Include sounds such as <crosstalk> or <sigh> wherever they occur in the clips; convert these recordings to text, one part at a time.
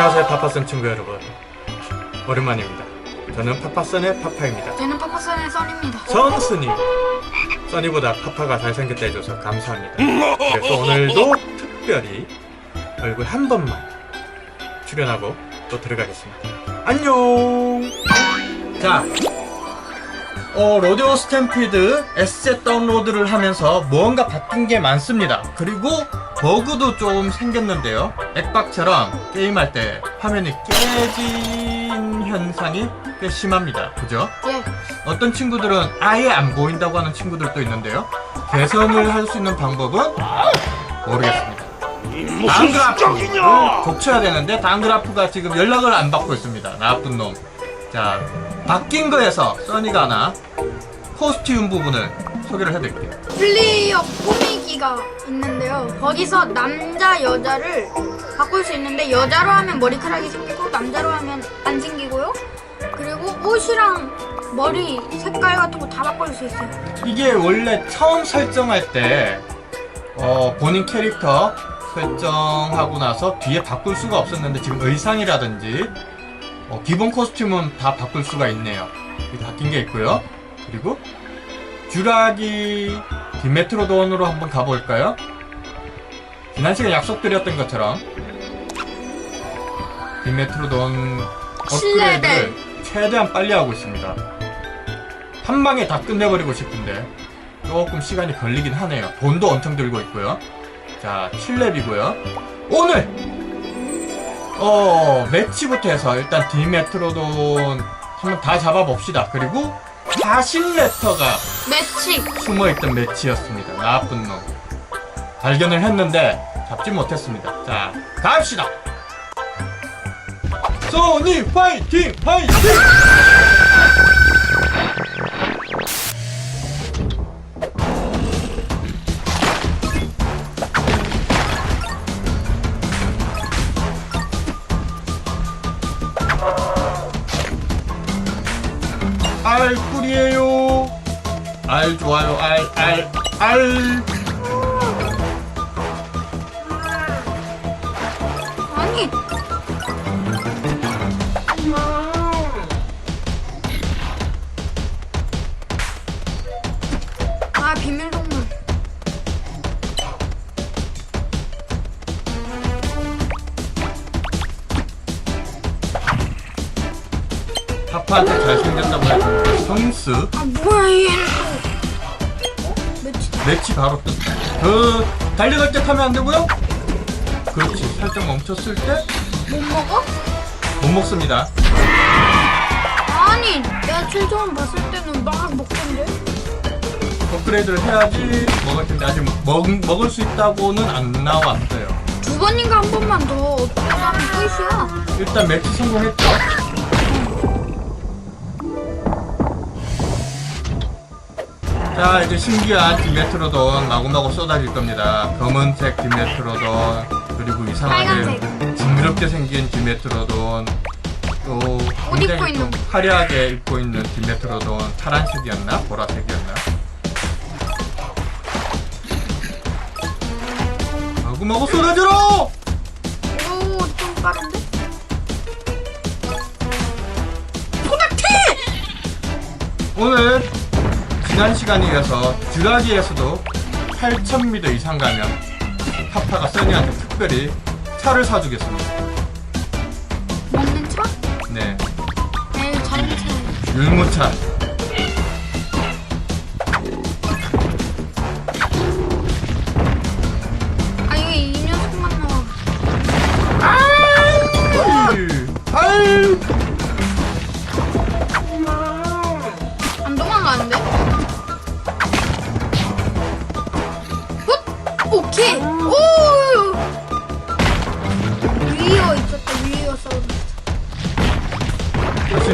안녕하세요 파파슨 친구 여러분. 오랜만입니다. 저는 파파슨의 파파입니다. 저는 파파선의 썬입니다. 선스님. 써니보다 파파가 잘생겼다 해줘서 감사합니다. 그래서 오늘도 특별히 얼굴 한 번만 출연하고 또 들어가겠습니다. 안녕! 자 어, 로디오 스탬피드 에셋 다운로드를 하면서 무언가 바뀐 게 많습니다. 그리고 버그도 좀 생겼는데요. 액박처럼 게임할 때 화면이 깨진 현상이 꽤 심합니다. 그죠? 예. 어떤 친구들은 아예 안 보인다고 하는 친구들도 있는데요. 개선을 할 수 있는 방법은 모르겠습니다. 당그라프를 고쳐야 되는데 당그라프가 지금 연락을 안 받고 있습니다. 나쁜 놈. 자, 바뀐 거에서 써니가 하나 코스튬 부분을 소개를 해드릴게요. 플레이어 꾸미기가 있는데요. 거기서 남자 여자를 바꿀 수 있는데 여자로 하면 머리카락이 생기고 남자로 하면 안 생기고요. 그리고 옷이랑 머리 색깔 같은 거 다 바꿀 수 있어요. 이게 원래 처음 설정할 때 어, 본인 캐릭터 설정하고 나서 뒤에 바꿀 수가 없었는데 지금 의상이라든지 어, 기본 코스튬은 다 바꿀 수가 있네요. 바뀐 게 있고요. 그리고 듀라기 디메트로돈으로 한번 가볼까요? 지난 시간 약속드렸던 것처럼 디메트로돈 업그레이드를 최대한 빨리 하고 있습니다. 한 방에 다 끝내버리고 싶은데 조금 시간이 걸리긴 하네요. 돈도 엄청 들고 있고요. 자, 7렙이고요. 오늘 어 매치부터 해서 일단 디메트로돈 한번 다 잡아봅시다. 그리고 40레터가 매치. 숨어있던 매치였습니다. 나쁜 놈. 발견을 했는데 잡지 못했습니다. 자, 갑시다. 소니 파이팅 파이팅! 알 좋아요. 알, 알, 알. 아니. 아 비밀 동물. 파파한테 잘생겼다고 해서 성스 아 뭐야 얘. 매치 바로 뜬. 그 달려갈 때 타면 안 되고요. 그렇지. 살짝 멈췄을 때못못 먹어? 먹습니다. 아니 내가 최초만 봤을 때는 막 먹던데. 업그레이드를 해야지 먹을 텐데 아직 먹, 먹을 수 있다고는 안 나왔어요. 두 번인가 한 번만 더 하면 끝이야. 일단 매치 성공했죠. 자 이제 신기한 디메트로돈 마구마구 쏟아질 겁니다. 검은색 디메트로돈 그리고 이상하게 빨간색. 징그럽게 생긴 디메트로돈 또옷 굉장히 입고 있는 또 화려하게 입고 있는 디메트로돈 파란색이었나 보라색이었나 마구마구 쏟아져라! 오좀 빠른데? 오늘 지난 시간에 이어서 듀라기에서도 8,000m 이상 가면 파파가 써니한테 특별히 차를 사주겠습니다. 먹는 차? 네, 에이 자동차. 율무차.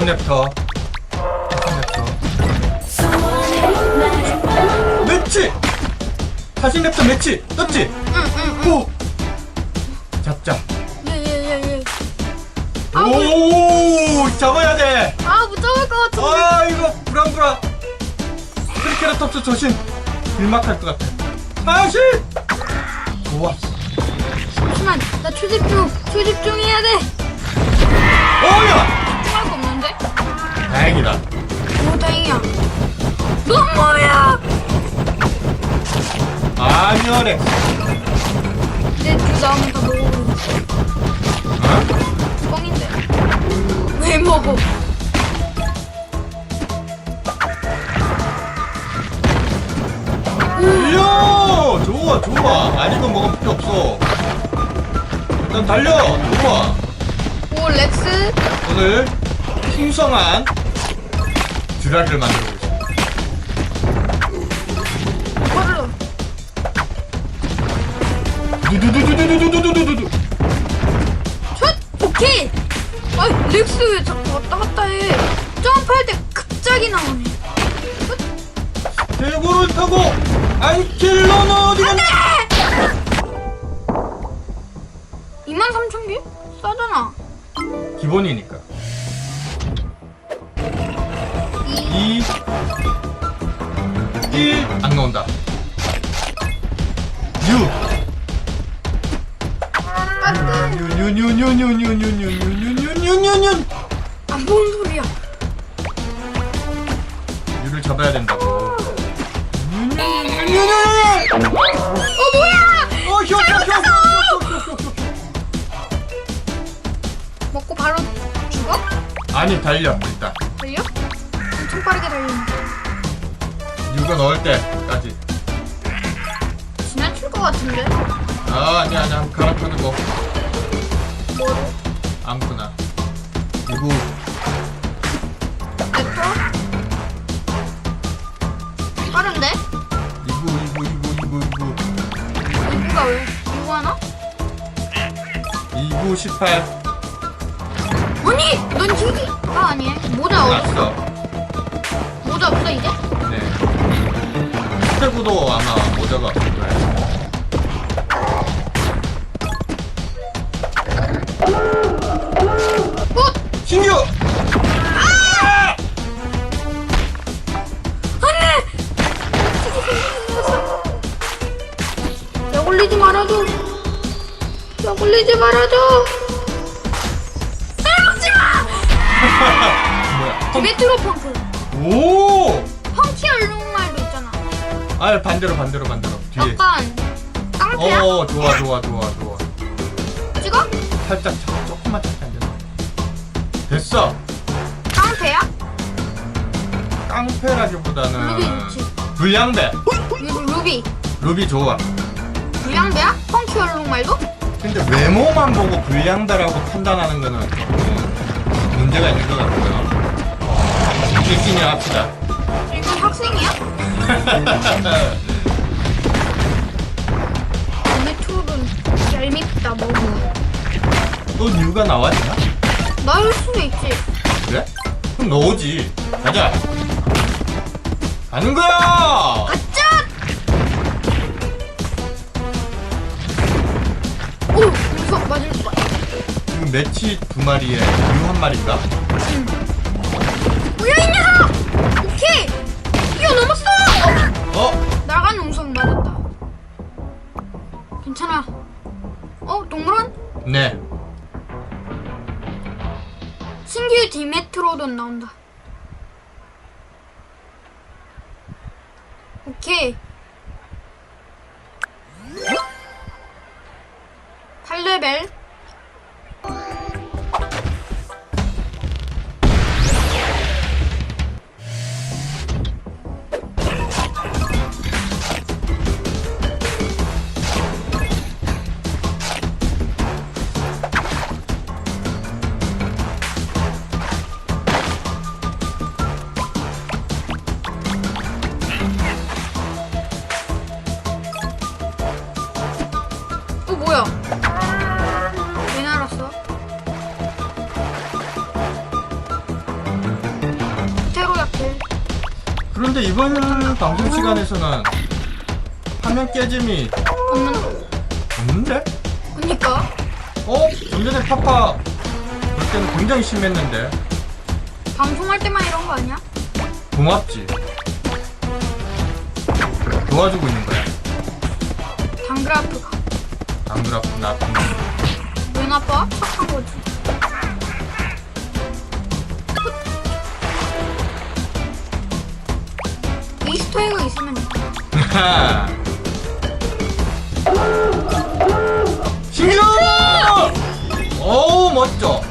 40렙터. 40렙터. 매치! 40렙터 매치! 떴지? 오! 잡자. 예, 예, 예, 예. 아, 오! 잡아야 돼! 아, 못 잡을 것 같은데. 아 이거 불안불안 트리케라톱스 조심 길막할 것 같아 사실 좋았어 잠시만, 나 초집중, 초집중 해야 돼. 어야! 다행이다. 오 다행이야 넌 뭐야 아니어래. 내두 나오면 다 먹어버리는 어? 뻥인데 왜 먹어 달려! 좋아, 좋아. 아직은 먹으면 필요 없어. 일단 달려! 좋아. 오 렉스 오늘 풍성한 듀라리를 만들고 있어. 버르르 두두두두두두두두두두. 첫 오케이 아이 렉스 왜 자꾸 왔다 갔다 해 점프할 때 갑자기 나오네 대구를 타고 안킬러는 어디 갔나? 23,000개? 싸잖아 기본이니까. 2 2 1 안 나온다. 6 안돼 뉴뉴뉴뉴뉴뉴뉴뉴뉴뉴뉴뉴 안본 소리야 유를 잡아야 된다고. 뉴뉴뉴뉴뉴뉴 어 뭐야 어, 휴, 휴, 휴, 휴. 먹고 바로 죽어? 아니 달려 일단 달려? 엄청 빠르게 달리는데 유가 넣을 때까지. 지나칠 것 같은데? 아 아니야 아니야 한번 갈아타는 거? 아무거나. 이거 렉터? 빠른데? 이거 이거 이거 이거 이거 이구가 왜? 이구 하나? 이거 18 아니! 넌 희귀! 아 아니야 모자 어딨어? 났어. 모자 없어 이제? 네. 스테고도 아마 모자가 없을 거예요. 어! 신규! 안돼! 올리지 말아줘. 약 올리지 말아줘. 아, 먹지 마! <laughs> 뭐야? 디메트로 펑크. 오! 펑키 얼룩말도 있잖아. 아 반대로 반대로 반대로 뒤에. 약간 깡패야? 어 좋아 좋아 좋아 좋아. 찍어? 살짝 조- 조금만 살짝 안 됐어. 깡패야? 깡패라기보다는 루비 좋지. 불량배. 루, 루비. 루비 좋아. 불량배야? 펑키 얼룩말도? 근데 외모만 보고 불량배라고 판단하는 거는 음, 문제가 있는 것 같고요. 일진이 합시다. 지금 학생이야? <laughs> 디메트로는 얄밉다 뭐. 또 뉴가 나와지나? 나일 수도 있지. 그래? 그럼 넣어지. 가자. 가는 거야! 아짜! 오! 무서워 맞을 거야. 지금 매치 두 마리에 뉴 한 마리인가? 뭐야 이 녀석! 오케이! 뛰어넘었어! 어? 나간 웅성 맞았다. 괜찮아. 어? 동물원? 네. 신규 디메트로돈 나온다. 오케이. 그런데 이번 방송 시간에서는 화면 깨짐이 없는 없는데? 그니까 어? 좀 전에 파파 볼 때는 굉장히 심했는데 방송할 때만 이런 거 아니야? 고맙지 도와주고 있는 거야 당그라프가 안 그렇구나 왜 나빠? 착한 거지. 트레이가 있으면 돼. <laughs> 신규! 오 멋져.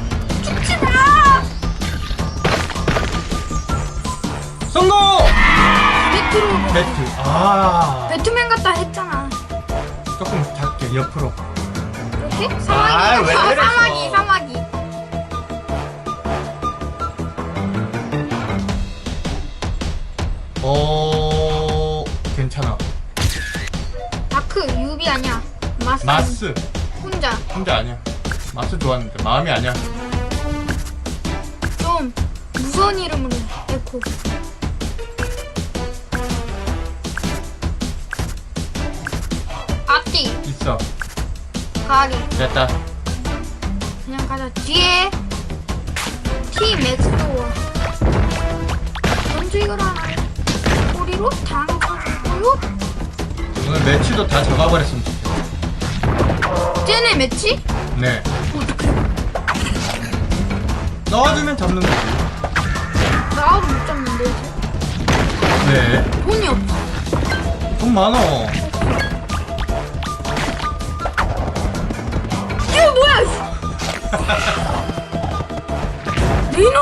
죽지 마! 성공! 배트로 배트. 아 배트맨 같다 했잖아. 조금 작게 옆으로. 이렇게? 아, 사마귀. 왜 아, <laughs> 그랬어? 사마귀, 사마귀. 오 유비 아니야. 마스. 마스 혼자 혼자 아니야. 마스 좋았는데 마음이 아니야. 좀 무서운 이름으로 에코. 앞뒤 있어. 가게 됐다. 그냥 가자 뒤에 T 맥스도어 먼저 이걸 하나 꼬리로 당겨고요 오늘 매치도 다 잡아버렸으면 좋겠어. 쟤네 매치? 네. 어떡해 넣어주면 잡는 거지. 나도 못 잡는데 네. 돈이 없어 돈 많어. 이거 뭐야 리노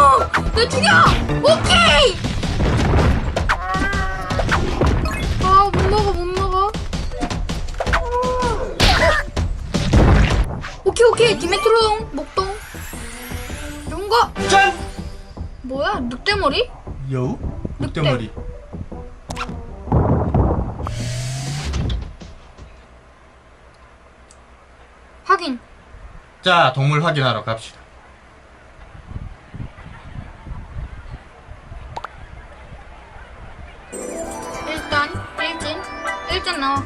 <laughs> 내 죽여 오케이 아 못 먹어 못 먹어 오케이 오케이 디메트로동 목동 용거 짠! 뭐야 늑대머리? 여우? 늑대머리. 확인 자, 동물 확인하러 갑시다. 일단 일진 일진 나와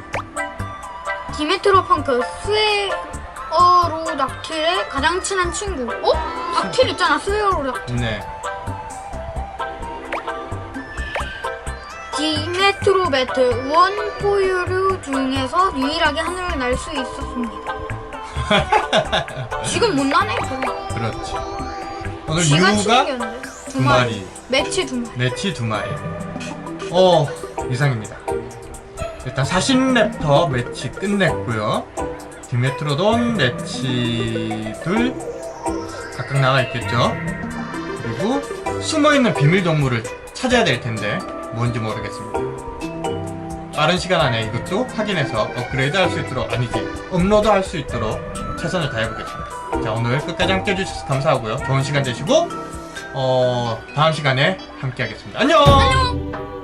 디메트로 펑크 스 웨어로 닥틸의 가장 친한 친구 어? 닥틸 있잖아 스웨어로 닥틸 네. 디메트로베트 원포유류 중에서 유일하게 하늘을 날 수 있었습니다 <laughs> 지금 못 나네 그럼 그렇지. 오늘 지가 유가 치는겼는데 두 마리. 매치 두 마리 매치 두 마리. 어, 이상입니다. 일단 사신랩터 매치 끝냈고요. 디메트로돈 둘 각각 나가 있겠죠. 그리고 숨어있는 비밀 동물을 찾아야 될 텐데 뭔지 모르겠습니다. 빠른 시간 안에 이것도 확인해서 업그레이드 할 수 있도록 아니지 업로드 할 수 있도록 최선을 다해보겠습니다. 자 오늘 끝까지 함께 해주셔서 감사하고요. 좋은 시간 되시고 어 다음 시간에 함께 하겠습니다. 안녕. 안녕